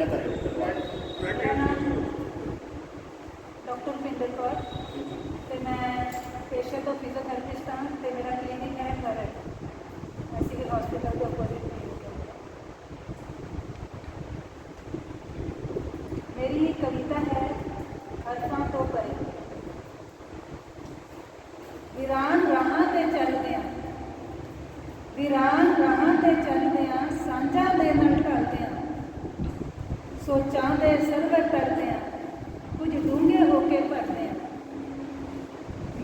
ਪਹਿਲਾਂ ਤਾਂ ਮੇਰਾ ਨਾਮ ਡਾਕਟਰ ਪਿੰਦਰ ਕੌਰ ਤੇ ਮੈਂ ਪੇਸ਼ੇ ਤੋਂ ਫਿਜ਼ੀਓਥੈਰੇਪਿਸਟ ਹਾਂ ਤੇ ਮੇਰਾ ਕਲੀਨਿਕ ਹੈ ਘਰ ਮੈਂ ਸਿਵਲ ਹਸਪੀਟਲ ਦੇ ਆਪੋਜ਼ਿਟ ਮੇਰੀ ਇਹ ਕਵਿਤਾ ਹੈ ਅਰਥਾਂ ਤੋਂ ਪਰੇ ਵੀਰਾਨ ਰਾਹਾਂ ਤੇ ਚੱਲਦਿਆਂ ਵੀਰਾਨ ਰਾਹਾਂ ਤੇ ਚੱਲਦਿਆਂ ਸਾਂਝਾਂ ਦੇ ਨਾਲ ਢਲਦਿਆਂ ਸੋਚਾਂ ਦੇ ਸਰਵਰ ਤਰਦੇ ਆ ਕੁਝ ਡੂੰਘੇ ਹੋ ਕੇ ਭਰਦੇ ਆ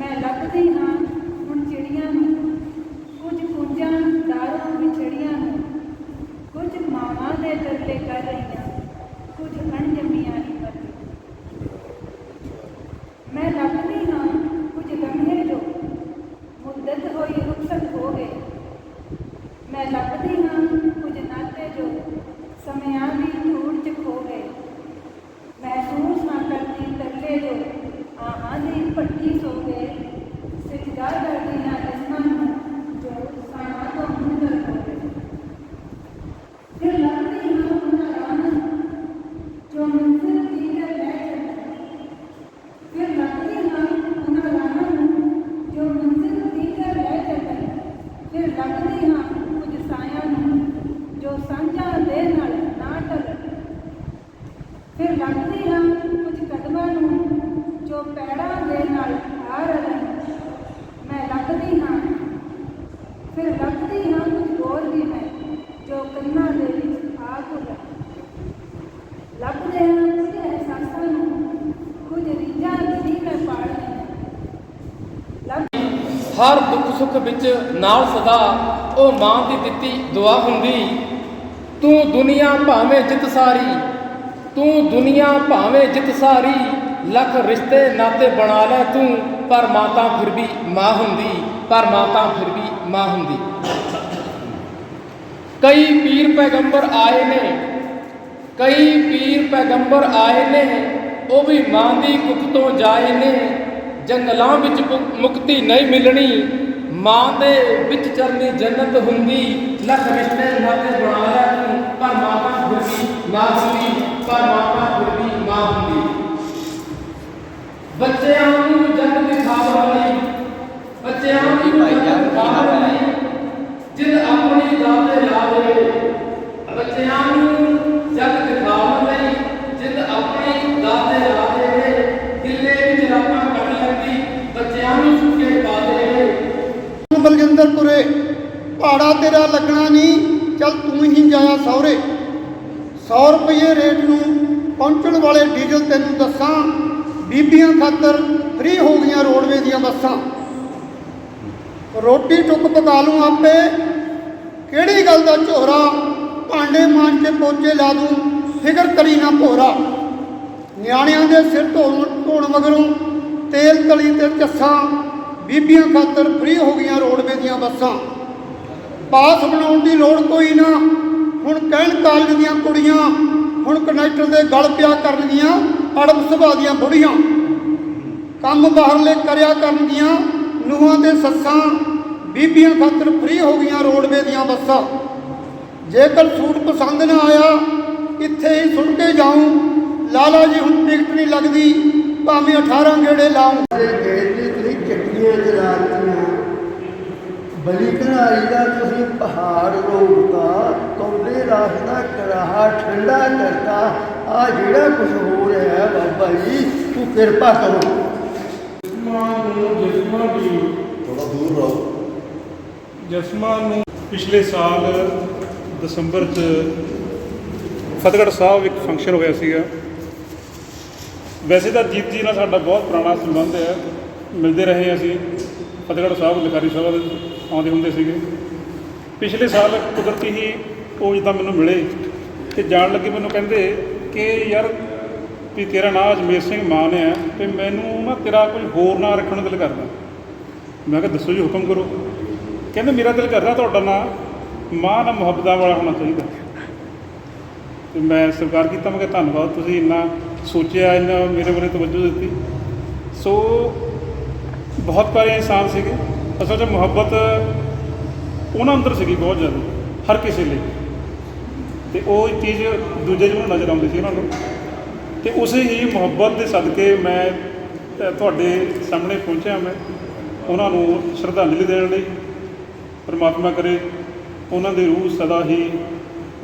ਮੈਂ ਲੱਭਦੀ ਹਾਂ ਹੁਣ ਚਿੜੀਆਂ ਨੂੰ ਕੁਝ ਕੁੰਜਾਂ ਦਾਰਾਂ ਵਿਛੜੀਆਂ ਨੂੰ ਕੁਝ ਮਾਵਾਂ ਦੇ ਤਰਲੇ ਕਰ ਰਹੀਆਂ ਕੁਝ ਅਣਜੰਮੀਆਂ ਹੀ ਮਰਦੀਆਂ ਮੈਂ ਲੱਭਦੀ ਹਾਂ ਕੁਝ ਲਮਹੇ ਜੋ ਮੁੱਦਤ ਹੋਈ ਰੁਖਸਤ ਹੋ ਗਏ ਮੈਂ ਲੱਭਦੀ ਹਾਂ ਕੁਝ ਨਾਤੇ ਜੋ ਸਮਿਆਂ ਦੀ ਧੂੜ ਚ ਖੋ ਗਏ ਮਹਿਸੂਸ ਨਾ ਕਰਦੀ ਤਰਲੇ ਜੋ ਆਹਾਂ ਦੀ ਭੱਟੀ ਸੋ ਗਏ ਸਿਜਦਾ ਕਰਦੀ ਹਾਂ ਜਿਸਮਾਂ ਨੂੰ ਜੋ ਸਾਨਾ ਤੋਂ ਮੁੰਦਰ ਹੋ ਗਏ ਫਿਰ ਲੱਭਦੀ ਹਾਂ ਉਹਨਾਂ ਰਾਹ ਨੂੰ ਜੋ ਮੰਜ਼ਿਲ ਦੀ ਕੇ ਲੈ ਜਾਂਦੇ ਫਿਰ ਲੱਭਦੀ ਹਾਂ ਉਹਨਾਂ ਰਾਹਾਂ ਨੂੰ ਜੋ ਮੰਜ਼ਿਲ ਦੀ ਕੇ ਲੈ ਜਾਂਦੇ ਫਿਰ ਲੱਭਦੀ ਹਾਂ ਕੁਝ ਸਾਇਆਂ ਨੂੰ ਜੋ ਸਾਂਝਾਂ ਦੇ ਨਾਲ ਨਾ ਟਲਣ ਫਿਰ ਲੱਭਦੀ ਹਾਂ ਕੁਝ ਕਦਮਾਂ ਨੂੰ ਜੋ ਪੈੜਾਂ ਦੇ ਨਾਲ ਆ ਰਲਣ ਮੈਂ ਲੱਭਦੀ ਹਾਂ ਫਿਰ ਲੱਭਦੀ ਹਾਂ ਕੁਝ ਹੋਰ ਵੀ ਮੈਂ ਜੋ ਕੰਨਾਂ ਦੇ ਵਿੱਚ ਆ ਘੁਲਣ ਲੱਭਦੇ ਹਾਂ ਕੁਝ ਅਹਿਸਾਸਾਂ ਨੂੰ ਕੁਝ ਰੀਝਾਂ ਦੀ ਮੈਂ ਪਾਲਣੀ ਲੱਭ ਹਰ ਦੁੱਖ ਸੁੱਖ ਵਿੱਚ ਨਾਲ ਸਦਾ ਉਹ ਮਾਂ ਦੀ ਦਿੱਤੀ ਦੁਆ ਹੁੰਦੀ। ਤੂੰ ਦੁਨੀਆ ਭਾਵੇਂ ਜਿੱਤ ਸਾਰੀ, ਤੂੰ ਦੁਨੀਆ ਭਾਵੇਂ ਜਿੱਤ ਸਾਰੀ, ਲੱਖ ਰਿਸ਼ਤੇ ਨਾਤੇ ਬਣਾ ਲੈ ਤੂੰ, ਪਰ ਮਾਤਾ ਫਿਰ ਵੀ ਮਾਂ ਹੁੰਦੀ, ਪਰ ਮਾਤਾ ਫਿਰ ਵੀ ਮਾਂ ਹੁੰਦੀ। ਕਈ ਪੀਰ ਪੈਗੰਬਰ ਆਏ ਨੇ, ਕਈ ਪੀਰ ਪੈਗੰਬਰ ਆਏ ਨੇ, ਉਹ ਵੀ ਮਾਂ ਦੀ ਕੁੱਖ ਤੋਂ ਜਾਏ ਨੇ ਜੰਗਲਾਂ ਵਿੱਚ ਮੁਕ- ਮੁਕਤੀ ਨਹੀਂ ਮਿਲਣੀ। ਮਾਂ ਦੇ ਵਿੱਚ ਚਰਨੀ ਜੰਨਤ ਹੁੰਦੀ। ਲੱਖ ਰਿਸ਼ਤੇ ਨਾਤੇ ਬਣਾ ਲੈ ਤੂੰ। ਪਰ ਮਾਤਾ ਫਿਰ ਵੀ ਮਾਂ ਹੁੰਦੀ ਪਰ ਮਾਤਾ ਫਿਰ ਵੀ ਮਾਂ ਹੁੰਦੀ ਬੱਚਿਆਂ ਨੂੰ ਜਗ ਦਿਖਾਉਣ ਲਈ ਬੱਚਿਆਂ ਨੂੰ ਜਗ ਦਿਖਾਉਣ ਲਈ ਜਿਦ ਆਪਣੀ ਦਾਤੇ ਲਾਵੇ ਬੱਚਿਆਂ ਨੂੰ ਜਗ ਦਿਖਾਉਣ ਲਈ ਜਿਦ ਆਪਣੀ ਦਾਤੇ ਲਾਵੇ ਗਿੱਲੇ ਵਿੱਚ ਰਾਤਾਂ ਕੱਢ ਲੈਂਦੀ ਬੱਚਿਆਂ ਨੂੰ ਸੁੱਕੇ ਪਾ ਦੇ ਬਲਜਿੰਦਰਪੁਰੇ ਭਾੜਾ ਤੇਰਾ ਲੱਗਣਾ ਨਹੀਂ, ਚੱਲ ਤੂੰ ਹੀ ਜਾਇਆ ਸਹੁਰੇ। 100 ਰੁਪਏ ਰੇਟ ਨੂੰ ਪਹੁੰਚਣ ਵਾਲੇ ਡੀਜ਼ਲ ਤੈਨੂੰ ਦੱਸਾਂ, ਬੀਬੀਆਂ ਖਾਤਰ ਫ੍ਰੀ ਹੋ ਗਈਆਂ ਰੋਡਵੇ ਦੀਆਂ ਬੱਸਾਂ। ਰੋਟੀ ਟੁੱਕ ਪਕਾ ਲੂੰ ਆਪੇ, ਕਿਹੜੀ ਗੱਲ ਦਾ ਝੋਰਾ? ਭਾਂਡੇ ਮਾਂਜ ਕੇ ਪੋਚੇ ਲਾ ਦੂੰ, ਫਿਕਰ ਕਰੀ ਨਾ ਭੋਰਾ। ਨਿਆਣਿਆਂ ਦੇ ਸਿਰ ਧੋਣ ਧੋਣ ਮਗਰੋਂ ਤੇਲ ਤਲੀ ਤੇ ਚੱਸਾਂ, ਬੀਬੀਆਂ ਖਾਤਰ ਫ੍ਰੀ ਹੋ ਗਈਆਂ ਰੋਡਵੇ ਦੀਆਂ ਬੱਸਾਂ। ਪਾਸ ਬਣਾਉਣ ਦੀ ਲੋੜ ਕੋਈ ਨਾ। ਹੁਣ ਕਹਿਣ ਕਾਲਜ ਦੀਆਂ ਕੁੜੀਆਂ, ਹੁਣ ਕਨੈਕਟਰ ਦੇ ਗਲ ਪਿਆ ਕਰਨਗੀਆਂ ਅੜਬ ਸੁਭਾਅ ਦੀਆਂ ਬੁੜੀਆਂ। ਕੰਮ ਬਾਹਰਲੇ ਕਰਿਆ ਕਰਨਗੀਆਂ ਨੂੰਹਾਂ ਤੇ ਸੱਸਾਂ, ਬੀਬੀਆਂ ਖਾਤਰ ਫ੍ਰੀ ਹੋ ਗਈਆਂ ਰੋਡਵੇ ਦੀਆਂ ਬੱਸਾਂ। ਜੇਕਰ ਸੂਟ ਪਸੰਦ ਨਾ ਆਇਆ, ਇੱਥੇ ਹੀ ਸੁਣ ਕੇ ਜਾਊਂ। ਲਾਲਾ ਜੀ ਹੁਣ ਟਿਕਟ ਨਹੀਂ ਲੱਗਦੀ, ਭਾਵੇਂ 18 ਗੇੜੇ ਲਾऊं ਗਏ ਜੀ ਤੁਸੀਂ ਚੱਕੀਆਂ ਬਲੀ ਕਨਾਰੀ ਦਾ ਤੁਸੀਂ ਪਹਾੜ ਰੋਕਤਾ ਕੌਲੇ ਰਾਸਤਾ ਕਰਾਹਾ ਠੰਡਾ ਕਰਤਾ ਆ ਜਿਹੜਾ ਕੁਝ ਹੋ ਰਿਹਾ ਹੈ ਬਾਬਾ ਜੀ ਤੂੰ ਕਿਰਪਾ ਕਰੋ। ਜਿਸਮਾਂ ਨੂੰ ਜਿਸਮਾਂ ਦੀ ਥੋੜਾ ਦੂਰ ਰਹੋ। ਜਿਸਮਾਂ ਨੂੰ ਪਿਛਲੇ ਸਾਲ ਦਸੰਬਰ 'ਚ ਫਤਿਹਗੜ੍ਹ ਸਾਹਿਬ ਇੱਕ ਫੰਕਸ਼ਨ ਹੋਇਆ ਸੀਗਾ। ਵੈਸੇ ਤਾਂ ਜੀਤ ਜੀ ਨਾਲ ਸਾਡਾ ਬਹੁਤ ਪੁਰਾਣਾ ਸੰਬੰਧ ਹੈ। ਮਿਲਦੇ ਰਹੇ ਅਸੀਂ। ਫਤਿਹਗੜ੍ਹ ਸਾਹਿਬ, ਲਿਖਾਰੀ ਸਾਹਿਬ ਦੇ ਆਉਂਦੇ ਹੁੰਦੇ ਸੀਗੇ। ਪਿਛਲੇ ਸਾਲ ਕੁਦਰਤੀ ਹੀ ਉਹ ਜਿੱਦਾਂ ਮੈਨੂੰ ਮਿਲੇ ਤੇ ਜਾਣ ਲੱਗੇ ਮੈਨੂੰ ਕਹਿੰਦੇ ਕਿ ਯਾਰ ਵੀ ਤੇਰਾ ਨਾਮ ਅਜਮੇਰ ਸਿੰਘ ਮਾਨ ਹੈ ਤੇ ਮੈਨੂੰ ਨਾ ਤੇਰਾ ਕੋਈ ਹੋਰ ਨਾਂ ਰੱਖਣ ਨੂੰ ਦਿਲ ਕਰਦਾ। ਮੈਂ ਕਿਹਾ, ਦੱਸੋ ਜੀ ਹੁਕਮ ਕਰੋ। ਕਹਿੰਦੇ, ਮੇਰਾ ਦਿਲ ਕਰਦਾ ਤੁਹਾਡਾ ਨਾਂ ਮਾਂ ਨਾਲ ਮੁਹੱਬਤਾਂ ਵਾਲਾ ਹੋਣਾ ਚਾਹੀਦਾ। ਤੇ ਮੈਂ ਸਵੀਕਾਰ ਕੀਤਾ, ਮੈਂ ਕਿਹਾ, ਧੰਨਵਾਦ, ਤੁਸੀਂ ਇੰਨਾ ਸੋਚਿਆ, ਇੰਨਾ ਮੇਰੇ ਬਾਰੇ ਤਵੱਜੋ ਦਿੱਤੀ। ਸੋ ਬਹੁਤ ਪਿਆਰੇ ਇਨਸਾਨ ਸੀਗੇ। ਅਸਲ 'ਚ ਮੁਹੱਬਤ ਉਹਨਾਂ ਅੰਦਰ ਸੀਗੀ ਬਹੁਤ ਜ਼ਿਆਦਾ, ਹਰ ਕਿਸੇ ਲਈ। ਤੇ ਉਹ ਚੀਜ਼ ਦੂਜੇ ਨੂੰ ਨਜ਼ਰ ਆਉਂਦੀ ਸੀ ਉਹਨਾਂ ਨੂੰ। ਤੇ ਉਸੇ ਹੀ ਮੁਹੱਬਤ ਦੇ ਸਦਕੇ ਮੈਂ ਤੁਹਾਡੇ ਸਾਹਮਣੇ ਪਹੁੰਚਿਆ ਮੈਂ। ਉਹਨਾਂ ਨੂੰ ਸ਼ਰਧਾਂਜਲੀ ਦੇਣ ਲਈ, ਪਰਮਾਤਮਾ ਕਰੇ, ਉਹਨਾਂ ਦੀ ਰੂਹ ਸਦਾ ਹੀ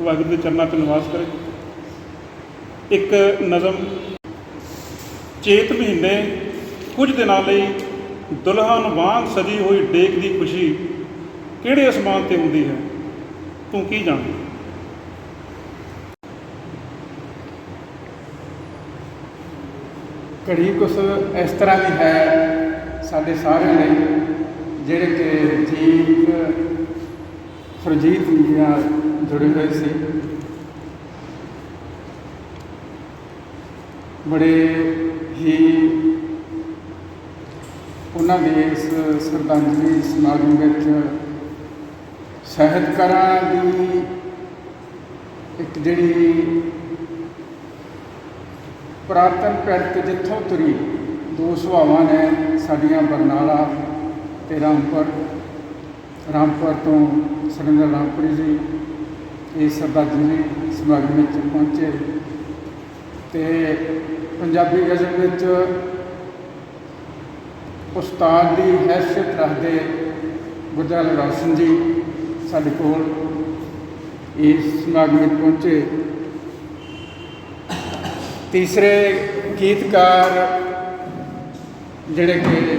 ਵਾਹਿਗੁਰੂ ਦੇ ਚਰਨਾਂ 'ਚ ਨਿਵਾਸ ਕਰੇ। ਇੱਕ ਨਜ਼ਮ ਚੇਤ ਮਹੀਨੇ ਕੁਝ ਦਿਨਾਂ ਲਈ ਦੁਲਹਨ ਵਾਂਗ ਸਜੀ ਹੋਈ ਡੇਕ ਦੀ ਖੁਸ਼ੀ ਕਿਹੜੇ ਅਸਮਾਨ ਤੇ ਹੁੰਦੀ ਹੈ? ਤੂੰ ਕੀ ਜਾਣਦੀ? ਘੜੀ ਕੁਛ ਇਸ ਤਰ੍ਹਾਂ ਦੀ ਹੈ ਸਾਡੇ ਸਾਰਿਆਂ ਲਈ, ਜਿਹੜੇ ਕਿ ਜੀਤ, ਸੁਰਜੀਤ ਜੀ ਨਾਲ ਜੁੜੇ ਹੋਏ ਸੀ। ਬੜੇ ਹੀ ਉਹਨਾਂ ਦੇ ਇਸ ਸ਼ਰਧਾਂਜਲੀ ਸਮਾਗਮ ਵਿੱਚ ਸਾਹਿਤਕਾਰਾਂ ਦੀ ਇੱਕ ਜਿਹੜੀ ਪੁਰਾਤਨ ਪਿਰਤ ਜਿੱਥੋਂ ਤੁਰੀ, ਦੋ ਸੁਭਾਵਾਂ ਨੇ ਸਾਡੀਆਂ ਬਰਨਾਲਾ ਤੇ ਰਾਮਪੁਰ। ਰਾਮਪੁਰ ਤੋਂ ਸੁਰਿੰਦਰ ਰਾਮਪੁਰੀ ਜੀ ਇਸ ਸ਼ਰਧਾਂਜਲੀ ਸਮਾਗਮ ਵਿੱਚ ਪਹੁੰਚੇ ਤੇ ਪੰਜਾਬੀ ਗਜ਼ਲ ਵਿੱਚ ਉਸਤਾਦ ਦੀ ਹੈਸੀਅਤ ਰੱਖਦੇ ਗੁਰਦਿਆਲ ਰਾਸ਼ਨ ਜੀ ਸਾਡੇ ਕੋਲ ਇਸ ਸਮਾਗਮ ਵਿੱਚ ਪਹੁੰਚੇ। ਤੀਸਰੇ ਗੀਤਕਾਰ ਜਿਹੜੇ ਕਿ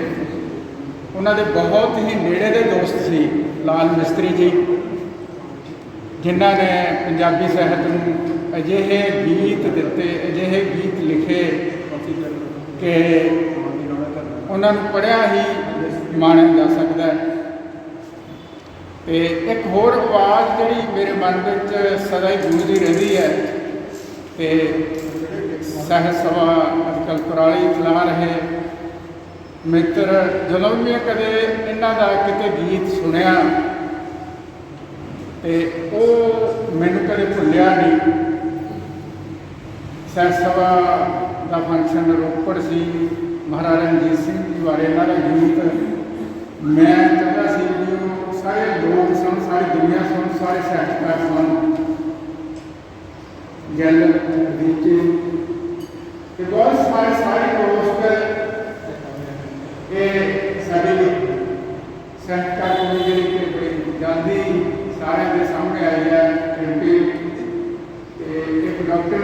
ਉਹਨਾਂ ਦੇ ਬਹੁਤ ਹੀ ਨੇੜੇ ਦੇ ਦੋਸਤ ਸੀ, ਲਾਲ ਮਿਸਤਰੀ ਜੀ, ਜਿਨ੍ਹਾਂ ਨੇ ਪੰਜਾਬੀ ਸਾਹਿਤ ਨੂੰ ਅਜਿਹੇ ਗੀਤ ਦਿੱਤੇ, ਅਜਿਹੇ ਗੀਤ ਲਿਖੇ ਕਿ ਉਹਨਾਂ ਨੂੰ ਪੜ੍ਹਿਆ ਹੀ ਮਾਣਿਆ ਜਾ ਸਕਦਾ ਹੈ। ਤੇ ਇੱਕ ਹੋਰ ਆਵਾਜ਼ ਜਿਹੜੀ ਮੇਰੇ ਮਨ ਵਿੱਚ ਸਦਾ ਹੀ ਗੂੰਜਦੀ ਰਹਿੰਦੀ ਹੈ ਤੇ ਸਾਹਿਤ ਸਭਾ ਅੱਜਕੱਲ ਕੁਰਾਲੀ ਚਲਾ ਰਹੇ ਮਿੱਤਰ, ਜਦੋਂ ਵੀ ਮੈਂ ਕਦੇ ਇਹਨਾਂ ਦਾ ਕਿਤੇ ਗੀਤ ਸੁਣਿਆ ਤੇ ਉਹ ਮੈਨੂੰ ਕਦੇ ਭੁੱਲਿਆ ਨਹੀਂ। ਸਾਹਿਤ ਸਭਾ ਦਾ ਫੰਕਸ਼ਨ ਰੋਪੜ ਸੀ। ਮਹਾਰਾਜਾ ਰਣਜੀਤ ਸਿੰਘ ਜੀ ਬਾਰੇ ਇਹਨਾਂ ਦਾ ਗੀਤ ਮੈਂ ਚਾਹੁੰਦਾ ਸੀ ਵੀ ਉਹ ਸਾਰੇ ਲੋਕ ਸੁਣ ਸਾਰੀ ਦੁਨੀਆ ਸੁਣ ਸਾਰੇ ਸਾਹਿਤਕਾਰ ਸੁਣ ਗੱਲ ਵਿੱਚ ਕਿ ਬਹੁਤ ਸਾਰੇ ਸਾਰੇ ਦੋਸਤ ਇਹ ਸਾਡੇ ਸਾਹਿਤਕਾਰ ਨੂੰ ਜਿਹੜੀ ਕਿ ਬੜੀ ਜਲਦੀ ਸਾਰਿਆਂ ਦੇ ਸਾਹਮਣੇ ਆਈ ਹੈ ਕਿਉਂਕਿ ਤੇ ਇੱਕ ਡਾਕਟਰ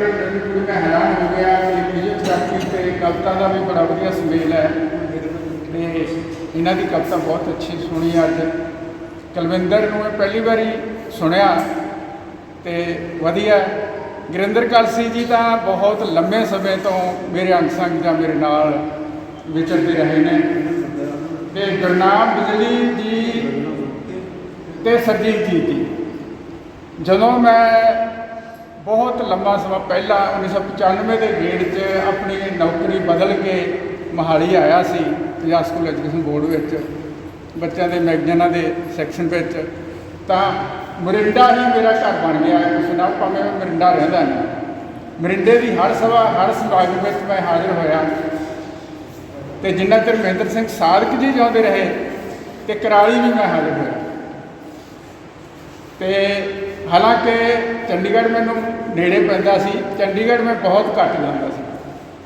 ਮੈਨੂੰ ਮੈਂ ਹੈਰਾਨ ਹੋ ਗਿਆ ਕਿ ਫਿਜ਼ੀਓਥੈਰੇਪੀ ਤੇ ਕਵਿਤਾ ਦਾ ਵੀ ਬੜਾ ਵਧੀਆ ਸੁਮੇਲ ਹੈ। ਤੇ ਇਹਨਾਂ ਦੀ ਕਵਿਤਾ ਬਹੁਤ ਅੱਛੀ ਸੁਣੀ ਅੱਜ। ਕੁਲਵਿੰਦਰ ਨੂੰ ਮੈਂ ਪਹਿਲੀ ਵਾਰੀ ਸੁਣਿਆ ਤੇ ਵਧੀਆ। ਗੁਰਿੰਦਰ ਕਲਸੀ ਜੀ ਤਾਂ ਬਹੁਤ ਲੰਮੇ ਸਮੇਂ ਤੋਂ ਮੇਰੇ ਅੰਗ ਸੰਗ ਜਾਂ ਮੇਰੇ ਨਾਲ ਵਿਚਰਦੇ ਰਹੇ ਨੇ। ਤੇ ਗੁਰਨਾਮ ਬਿਜਲੀ ਜੀ ਤੇ ਸਰਜੀਤ ਜੀ ਦੀ। ਜਦੋਂ ਮੈਂ ਬਹੁਤ ਲੰਮਾ ਸਮਾਂ ਪਹਿਲਾਂ 1995 ਦੇ ਗੇੜ 'ਚ ਆਪਣੀ ਨੌਕਰੀ ਬਦਲ ਕੇ ਮਹਾਲੀ ਆਇਆ ਸੀ ਪੰਜਾਬ ਸਕੂਲ ਐਜੂਕੇਸ਼ਨ ਬੋਰਡ ਵਿੱਚ, ਬੱਚਿਆਂ ਦੇ ਮੈਗਜ਼ੀਨਾਂ ਦੇ ਸੈਕਸ਼ਨ ਵਿੱਚ। ਤਾਂ ਮਰਿੰਡਾ ਹੀ ਮੇਰਾ ਘਰ ਬਣ ਗਿਆ ਹੈ ਉਸ ਨਾਲ ਭਾਵੇਂ ਮੈਂ ਮਰਿੰਡਾ ਰਹਿੰਦਾ ਨਹੀਂ। ਮਰਿੰਡੇ ਦੀ ਹਰ ਸਭਾ, ਹਰ ਸਮਾਗਮ ਵਿੱਚ ਮੈਂ ਹਾਜ਼ਰ ਹੋਇਆ। ਤੇ ਜਿੰਨਾ ਚਿਰ ਮਹਿੰਦਰ ਸਿੰਘ ਸਾਧਕ ਜੀ ਜਿਉਂਦੇ ਰਹੇ, ਤੇ ਕਰਾਲੀ ਵੀ ਮੈਂ ਹਾਜ਼ਰ ਹੋਇਆ। ਤੇ ਹਾਲਾਂਕਿ ਚੰਡੀਗੜ੍ਹ ਮੈਨੂੰ ਨੇੜੇ ਪੈਂਦਾ ਸੀ, ਚੰਡੀਗੜ੍ਹ ਮੈਂ ਬਹੁਤ ਘੱਟ ਜਾਂਦਾ ਸੀ।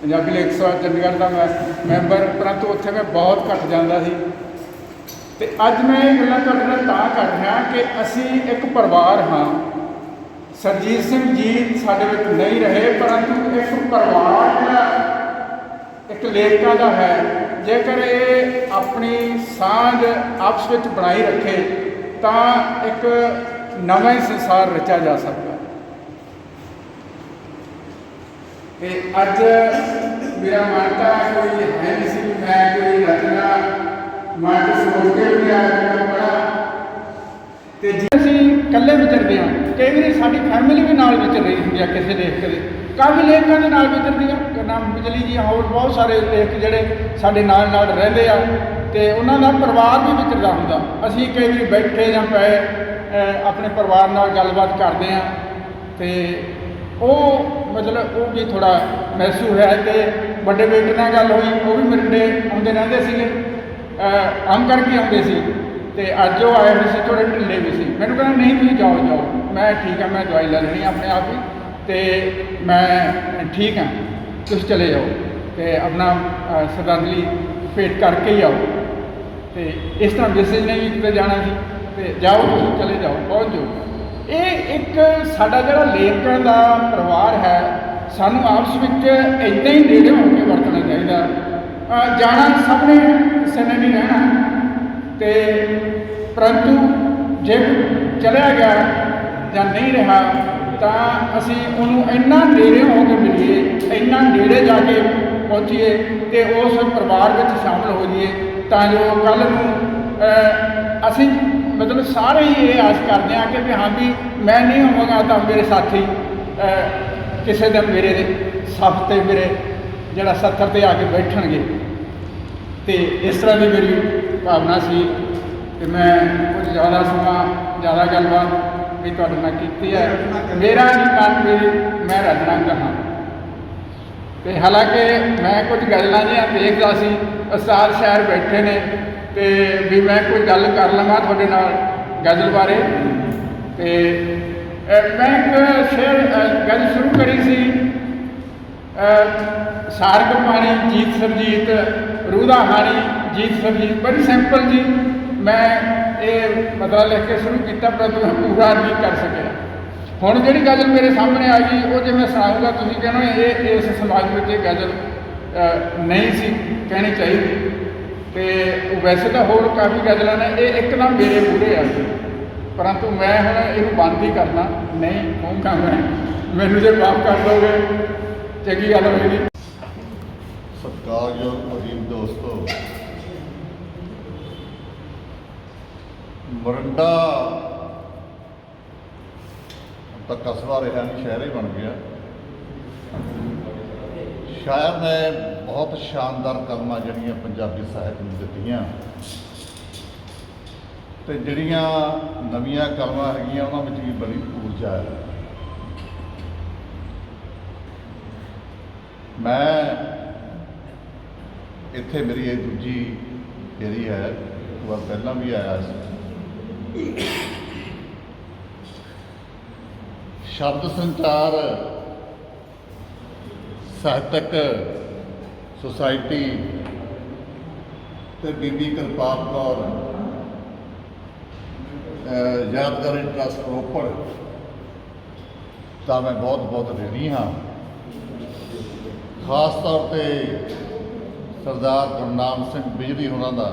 ਪੰਜਾਬੀ ਲੇਖ ਸਭਾ ਚੰਡੀਗੜ੍ਹ ਦਾ ਮੈਂ ਮੈਂਬਰ, ਪਰੰਤੂ ਉੱਥੇ ਮੈਂ ਬਹੁਤ ਘੱਟ ਜਾਂਦਾ ਸੀ। ਤੇ ਅੱਜ ਮੈਂ ਇਹ ਗੱਲਾਂ ਤੁਹਾਡੇ ਨਾਲ ਤਾਂ ਕਰ ਰਿਹਾ ਕਿ ਅਸੀਂ ਇੱਕ ਪਰਿਵਾਰ ਹਾਂ। ਸਰਜੀਤ ਸਿੰਘ ਜੀ ਸਾਡੇ ਵਿੱਚ ਨਹੀਂ ਰਹੇ, ਪਰੰਤੂ ਇੱਕ ਪਰਿਵਾਰ ਜਿਹੜਾ ਇੱਕ ਲੇਖਕਾਂ ਦਾ ਹੈ। ਜੇਕਰ ਇਹ ਆਪਣੀ ਸਾਂਝ ਆਪਸ ਵਿੱਚ ਬਣਾਈ ਰੱਖੇ, ਤਾਂ ਇੱਕ ਨਵਾਂ ਹੀ ਸੰਸਾਰ ਰਚਿਆ ਜਾ ਸਕਦਾ ਹੈ। ਤੇ ਅੱਜ ਮੇਰਾ ਮਨ ਕੋਈ ਹੈ ਨਹੀਂ ਸੀ, ਮੈਂ ਕੋਈ ਰਚਨਾ ਮਨ ਸੋਚ ਕੇ ਵੀ ਆਇਆ ਮੈਂ ਪੜਾ ਤੇ ਜੇ ਅਸੀਂ ਇਕੱਲੇ ਵਿਚਰਦੇ ਹਾਂ, ਕਈ ਵਾਰੀ ਸਾਡੀ ਫੈਮਿਲੀ ਵੀ ਨਾਲ ਵਿਚਰ ਰਹੀ ਹੁੰਦੀ ਆ, ਕਿਸੇ ਲੇਖ ਦੇ ਕਾਫੀ ਲੇਖਕਾਂ ਦੇ ਨਾਲ ਵਿਚਰਦੀ ਆ ਗੁਰਨਾਮ ਬਿਜਲੀ ਜੀ ਹੋਰ ਬਹੁਤ ਸਾਰੇ ਲੇਖ ਜਿਹੜੇ ਸਾਡੇ ਨਾਲ ਨਾਲ ਰਹਿੰਦੇ ਆ। ਤੇ ਉਹਨਾਂ ਦਾ ਪਰਿਵਾਰ ਵੀ ਵਿਚਰਦਾ ਹੁੰਦਾ। ਅਸੀਂ ਕਈ ਵਾਰੀ ਬੈਠੇ ਜਾਂ ਪਏ ਆਪਣੇ ਪਰਿਵਾਰ ਨਾਲ ਗੱਲਬਾਤ ਕਰਦੇ ਆ ਤੇ ਉਹ ਮਤਲਬ ਉਹ ਵੀ ਥੋੜਾ ਮਹਿਸੂਸ ਹੋਇਆ ਤੇ ਵੱਡੇ ਬੇਟੇ ਨਾਲ ਗੱਲ ਹੋਈ ਉਹ ਵੀ ਮਰਿੰਡੇ ਆਉਂਦੇ ਰਹਿੰਦੇ ਸੀਗੇ। ਆਮ ਕਰਕੇ ਆਉਂਦੇ ਸੀ ਤੇ ਅੱਜ ਉਹ ਆਏ ਹੋਏ ਸੀ ਥੋੜੇ ਢਿੱਲੇ ਵੀ ਸੀ। ਮੈਨੂੰ ਕਹਿੰਦਾ ਨਹੀਂ ਤੁਸੀਂ ਜਾਓ ਜਾਓ। ਮੈਂ ਠੀਕ ਹਾਂ ਮੈਂ ਦਵਾਈ ਲੈ ਲੈਣੀ ਆਪਣੇ ਆਪ ਹੀ ਤੇ ਮੈਂ ਠੀਕ ਹਾਂ ਤੁਸੀਂ ਚਲੇ ਜਾਓ ਤੇ ਆਪਣਾ ਅ, ਸ਼ਰਧਾਂਜਲੀ ਭੇਟ ਕਰਕੇ ਹੀ ਆਓ। ਤੇ ਇਸ ਤਰ੍ਹਾਂ ਜਿਸ ਨੇ ਵੀ ਕਿਤੇ ਜਾਣਾ ਸੀ। ਤੇ ਜਾਓ ਤੁਸੀਂ, ਚਲੇ ਜਾਓ, ਪਹੁੰਚ ਜਾਓ। ਇਹ ਇੱਕ ਸਾਡਾ ਜਿਹੜਾ ਲੇਖਣ ਦਾ ਪਰਿਵਾਰ ਹੈ, ਸਾਨੂੰ ਆਪਸ ਵਿੱਚ ਇਦਾਂ ਹੀ ਨੇੜੇ ਹੋ ਕੇ ਵਰਤਣਾ ਚਾਹੀਦਾ। ਜਾਣਾ ਸਭ ਨੇ ਕਿਸੇ ਨੇ ਨਹੀਂ ਰਹਿਣਾ। ਤੇ ਪਰੰਤੂ ਜੇ ਚਲਿਆ ਗਿਆ ਜਾਂ ਨਹੀਂ ਰਿਹਾ, ਤਾਂ ਅਸੀਂ ਉਹਨੂੰ ਇੰਨਾ ਨੇੜੇ ਹੋ ਕੇ ਮਿਲੀਏ, ਇੰਨਾ ਨੇੜੇ ਜਾ ਕੇ ਪਹੁੰਚੀਏ ਤੇ ਉਸ ਪਰਿਵਾਰ ਵਿੱਚ ਸ਼ਾਮਲ ਹੋ ਜਾਈਏ, ਤਾਂ ਜੋ ਕੱਲ ਨੂੰ ਅਸੀਂ ਮਤਲਬ ਸਾਰੇ ਹੀ ਇਹ ਆਸ ਕਰਦੇ ਹਾਂ ਕਿ ਵੀ ਹਾਂ ਵੀ ਮੈਂ ਨਹੀਂ ਹੋਵਾਂਗਾ ਤਾਂ ਮੇਰੇ ਸਾਥੀ ਕਿਸੇ ਦਿਨ ਮੇਰੇ ਦੇ ਸੱਫ ਤੇ ਮੇਰੇ ਜਿਹੜਾ ਸੱਥਰ ਤੇ ਆ ਕੇ ਬੈਠਣਗੇ। ਤੇ ਇਸ ਤਰ੍ਹਾਂ ਦੀ ਮੇਰੀ ਭਾਵਨਾ ਸੀ ਕਿ ਮੈਂ ਕੁਝ ਜ਼ਿਆਦਾ ਸਮਾਂ, ਜ਼ਿਆਦਾ ਗੱਲਬਾਤ ਵੀ ਤੁਹਾਡੇ ਨਾਲ ਕੀਤੀ ਹੈ। ਮੇਰਾ ਨਹੀਂ ਮਨ ਵੀ ਮੈਂ ਰਚਨਾ ਕਹਾਂ ਤੇ ਹਾਲਾਂਕਿ ਮੈਂ ਕੁਝ ਗੱਲਾਂ ਜਿਹੀਆਂ ਦੇਖਦਾ ਸੀ ਉਸਤਾਦ ਸ਼ਾਇਰ ਬੈਠੇ ਨੇ ਤੇ ਵੀ ਮੈਂ ਕੋਈ ਗੱਲ ਕਰ ਲਵਾਂ ਤੁਹਾਡੇ ਨਾਲ ਗਜ਼ਲ ਬਾਰੇ। ਤੇ ਮੈਂ ਇੱਕ ਸ਼ੇਰ ਅਹ, ਗਜ਼ਲ ਸ਼ੁਰੂ ਕਰੀ ਸੀ। ਅਹ ਸਾਰਗ ਪਾਣੀ ਜੀਤ ਸਰਜੀਤ ਰੂਦਾ ਹਾਣੀ ਜੀਤ ਸਰਜੀਤ। ਬੜੀ ਸਿੰਪਲ ਜੀ। ਮੈਂ ਇਹ ਮਤਲਬ ਲਿਖ ਕੇ ਸ਼ੁਰੂ ਕੀਤਾ ਪਰ ਮੈਂ ਪੂਰਾ ਨਹੀਂ ਕਰ ਸਕਿਆ। ਹੁਣ ਜਿਹੜੀ ਗਜ਼ਲ ਮੇਰੇ ਸਾਹਮਣੇ ਆ ਗਈ ਉਹ ਜੇ ਮੈਂ ਸੁਣਾਉਂਗਾ ਤੁਸੀਂ ਕਹਿੰਦੇ ਇਹ ਇਸ ਸਮਾਜ ਵਿੱਚ ਇਹ ਗਜ਼ਲ ਨਹੀਂ ਸੀ ਕਹਿਣੀ ਚਾਹੀਦੀ। ਤੇ ਉਹ ਵੈਸੇ ਤਾਂ ਹੋਰ ਕਾਫੀ ਗਜ਼ਲਾਂ ਨੇ, ਇਹ ਇੱਕ ਨਾ ਮੇਰੇ ਪੂਰੇ ਆ। ਪਰੰਤੂ ਮੈਂ ਹੁਣ ਇਹਨੂੰ ਬੰਦ ਹੀ ਕਰਨਾ, ਨਹੀਂ ਕਹੂੰਗਾ ਮੈਂ ਮੈਨੂੰ ਜੇ ਮਾਫ ਕਰ ਦੋਗੇ, ਚੰਗੀ ਗੱਲ ਹੋਏਗੀ ਸਤਿਕਾਰਯੋਗ ਅਜ਼ੀਮ ਦੋਸਤੋ, ਮਰੰਡਾ ਤਾਂ ਕਸਬਾ ਰਿਹਾ ਨਹੀਂ ਸ਼ਹਿਰ ਹੀ ਬਣ ਗਿਆ। ਸ਼ਾਇਰ ਨੇ ਬਹੁਤ ਸ਼ਾਨਦਾਰ ਕਲਮਾਂ ਜਿਹੜੀਆਂ ਪੰਜਾਬੀ ਸਾਹਿਤ ਨੂੰ ਦਿੱਤੀਆਂ। ਤੇ ਜਿਹੜੀਆਂ ਨਵੀਆਂ ਕਲਮਾਂ ਹੈਗੀਆਂ, ਉਹਨਾਂ ਵਿੱਚ ਵੀ ਬੜੀ ਊਰਜਾ ਹੈ। ਮੈਂ ਇੱਥੇ ਮੇਰੀ ਇਹ ਦੂਜੀ ਜਿਹੜੀ ਹੈ ਉਹ ਪਹਿਲਾਂ ਵੀ ਆਇਆ ਸੀ। ਸ਼ਬਦ ਸੰਚਾਰ, ਸਾਹਿਤਕ ਸੁਸਾਇਟੀ ਤੇ ਬੀਬੀ ਕਿਰਪਾਲ ਕੌਰ ਯਾਦਗਾਰ ਯਾਦਗਾਰੀ ਟਰਸਟ ਰੋਪੜ ਤਾਂ ਮੈਂ ਬਹੁਤ ਬਹੁਤ ਰਿਣੀ ਹਾਂ। ਖਾਸ ਤੌਰ ਤੇ ਸਰਦਾਰ ਗੁਰਨਾਮ ਸਿੰਘ ਬਿਜਲੀ ਹੋਣਾ ਦਾ,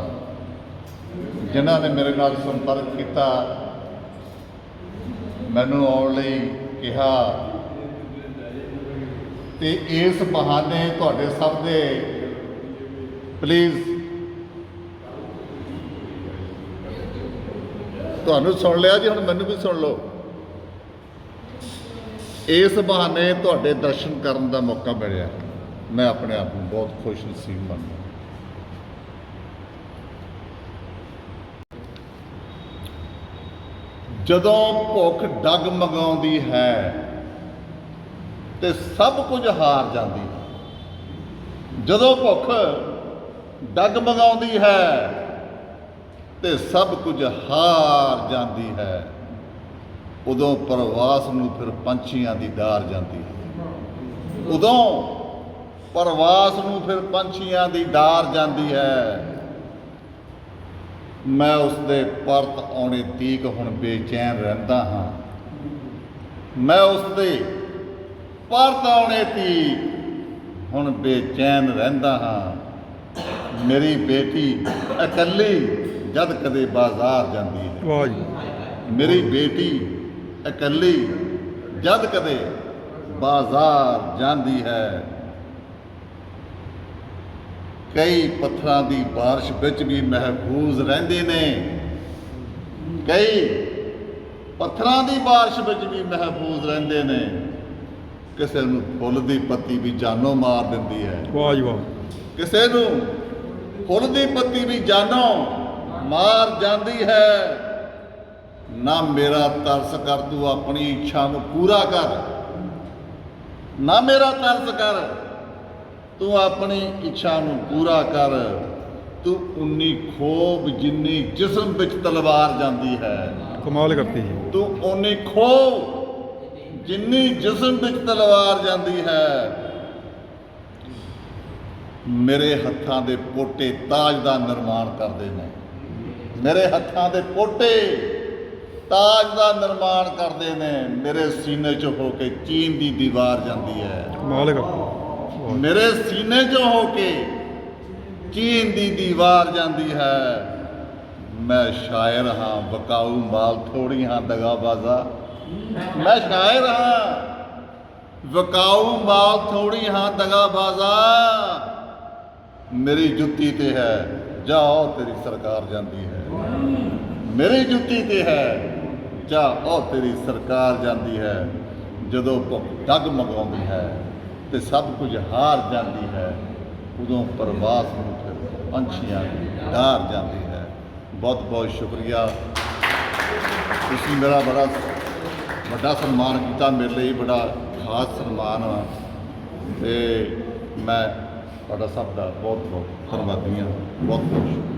ਜਿਨ੍ਹਾਂ ਨੇ ਮੇਰੇ ਨਾਲ ਸੰਪਰਕ ਕੀਤਾ, ਮੈਨੂੰ ਆਉਣ ਲਈ ਕਿਹਾ ਤੇ ਇਸ ਬਹਾਨੇ ਤੁਹਾਡੇ ਸਭ ਦੇ ਪਲੀਜ਼ ਤੁਹਾਨੂੰ ਸੁਣ ਲਿਆ ਜੀ, ਹੁਣ ਮੈਨੂੰ ਵੀ ਸੁਣ ਲਓ। ਇਸ ਬਹਾਨੇ ਤੁਹਾਡੇ ਦਰਸ਼ਨ ਕਰਨ ਦਾ ਮੌਕਾ ਮਿਲਿਆ। ਮੈਂ ਆਪਣੇ ਆਪ ਨੂੰ ਬਹੁਤ ਖੁਸ਼ ਨਸੀਬ ਮੰਨਦਾ ਜਦੋਂ ਭੁੱਖ ਡਗ ਮਗਾਉਂਦੀ ਹੈ ਤੇ ਸਭ ਕੁਝ ਹਾਰ ਜਾਂਦੀ ਹੈ। ਜਦੋਂ ਭੁੱਖ ਡਗ ਮਗਾਉਂਦੀ ਹੈ ਤੇ ਸਭ ਕੁਝ ਹਾਰ ਜਾਂਦੀ ਹੈ, ਉਦੋਂ ਪ੍ਰਵਾਸ ਨੂੰ ਫਿਰ ਪੰਛੀਆਂ ਦੀ ਡਾਰ ਜਾਂਦੀ ਹੈ। ਉਦੋਂ ਪ੍ਰਵਾਸ ਨੂੰ ਫਿਰ ਪੰਛੀਆਂ ਦੀ ਡਾਰ ਜਾਂਦੀ ਹੈ। ਮੈਂ ਉਸ ਦੇ ਪਰਤ ਆਉਣੇ ਤੀਕ ਹੁਣ ਬੇਚੈਨ ਰਹਿੰਦਾ ਹਾਂ। ਮੈਂ ਉਸ ਦੇ ਪਰਤ ਆਉਣੇ ਤੀਕ ਹੁਣ ਬੇਚੈਨ ਰਹਿੰਦਾ ਹਾਂ। ਮੇਰੀ ਬੇਟੀ ਇਕੱਲੀ ਜਦ ਕਦੇ ਬਾਜ਼ਾਰ ਜਾਂਦੀ ਹੈ। ਵਾਹ ਜੀ। ਮੇਰੀ ਬੇਟੀ ਇਕੱਲੀ ਜਦ ਕਦੇ ਬਾਜ਼ਾਰ ਜਾਂਦੀ ਹੈ। ਕਈ ਪੱਥਰਾਂ ਦੀ ਬਾਰਿਸ਼ ਵਿੱਚ ਵੀ ਮਹਿਫੂਜ਼ ਰਹਿੰਦੇ ਨੇ। ਕਈ ਪੱਥਰਾਂ ਦੀ ਬਾਰਿਸ਼ ਵਿੱਚ ਵੀ ਮਹਿਫੂਜ਼ ਰਹਿੰਦੇ ਨੇ। ਕਿਸੇ ਨੂੰ ਫੁੱਲ ਦੀ ਪੱਤੀ ਵੀ ਜਾਨੋਂ ਮਾਰ ਦਿੰਦੀ ਹੈ। ਵਾਹ ਜੀ ਵਾਹ। ਕਿਸੇ ਨੂੰ ਫੁੱਲ ਦੀ ਪੱਤੀ ਵੀ ਜਾਨੋਂ ਮਾਰ ਜਾਂਦੀ ਹੈ। ਨਾ ਮੇਰਾ ਤਰਸ ਕਰ ਤੂੰ ਆਪਣੀ ਇੱਛਾ ਨੂੰ ਪੂਰਾ ਕਰ। ਨਾ ਮੇਰਾ ਤਰਸ ਕਰ ਤੂੰ ਆਪਣੀ ਇੱਛਾ ਨੂੰ ਪੂਰਾ ਕਰ। ਤੂੰ ਉਨੀ ਖੋਬ ਜਿੰਨੀ ਜਿਸਮ ਵਿੱਚ ਤਲਵਾਰ ਜਾਂਦੀ ਹੈ। ਕਮਾਲ ਕਰਤੀ ਜੀ। ਤੂੰ ਓਨੀ ਖੋ ਜਿੰਨੀ ਜਿਸਮ ਵਿੱਚ ਤਲਵਾਰ ਜਾਂਦੀ ਹੈ ਮੇਰੇ ਹੱਥਾਂ ਦੇ ਪੋਟੇ ਤਾਜ ਦਾ ਨਿਰਮਾਣ ਕਰਦੇ ਨੇ। ਮੇਰੇ ਹੱਥਾਂ ਦੇ ਪੋਟੇ ਤਾਜ ਦਾ ਨਿਰਮਾਣ ਕਰਦੇ ਨੇ। ਮੇਰੇ ਸੀਨੇ 'ਚ ਹੋ ਕੇ ਚੀਨ ਦੀ ਦੀਵਾਰ ਜਾਂਦੀ ਹੈ। ਕਮਾਲ ਕਰਤੀ ਮੇਰੇ ਸੀਨੇ 'ਚੋਂ ਹੋ ਕੇ ਚੀਨ ਦੀ ਦੀਵਾਰ ਜਾਂਦੀ ਹੈ। ਮੈਂ ਸ਼ਾਇਰ ਹਾਂ ਬਕਾਊ ਮਾਲ ਥੋੜੀ ਹਾਂ ਦਗਾਬਾਜ਼ਾ ਮੈਂ ਸ਼ਾਇਰ ਹਾਂ। ਵਕਾਊ ਮਾਲ ਥੋੜੀ ਹਾਂ ਦਗਾਬਾਜ਼ਾ ਮੇਰੀ ਜੁੱਤੀ ਤੇ ਹੈ, ਜਾਓ ਤੇਰੀ ਸਰਕਾਰ ਜਾਂਦੀ ਹੈ। ਮੇਰੀ ਜੁੱਤੀ ਤੇ ਹੈ ਜਾ ਉਹ ਤੇਰੀ ਸਰਕਾਰ ਜਾਂਦੀ ਹੈ। ਜਦੋਂ ਭੁੱਖ ਡੱਗ ਮਗਾਉਂਦੀ ਹੈ ਤੇ ਸਭ ਕੁਝ ਹਾਰ ਜਾਂਦੀ ਹੈ, ਉਦੋਂ ਪ੍ਰਵਾਸ ਨੂੰ ਫਿਰ ਪੰਛੀਆਂ ਦੀ ਡਾਰ ਜਾਂਦੀ ਹੈ। ਬਹੁਤ ਬਹੁਤ ਸ਼ੁਕਰੀਆ। ਤੁਸੀਂ ਮੇਰਾ ਬੜਾ ਵੱਡਾ ਸਨਮਾਨ ਕੀਤਾ, ਮੇਰੇ ਲਈ ਬੜਾ ਖਾਸ ਸਨਮਾਨ ਆ। ਤੇ ਮੈਂ ਤੁਹਾਡਾ ਸਭ ਦਾ ਬਹੁਤ ਬਹੁਤ ਧੰਨਵਾਦੀ ਹਾਂ। ਬਹੁਤ ਬਹੁਤ ਸ਼ੁਕਰੀਆ।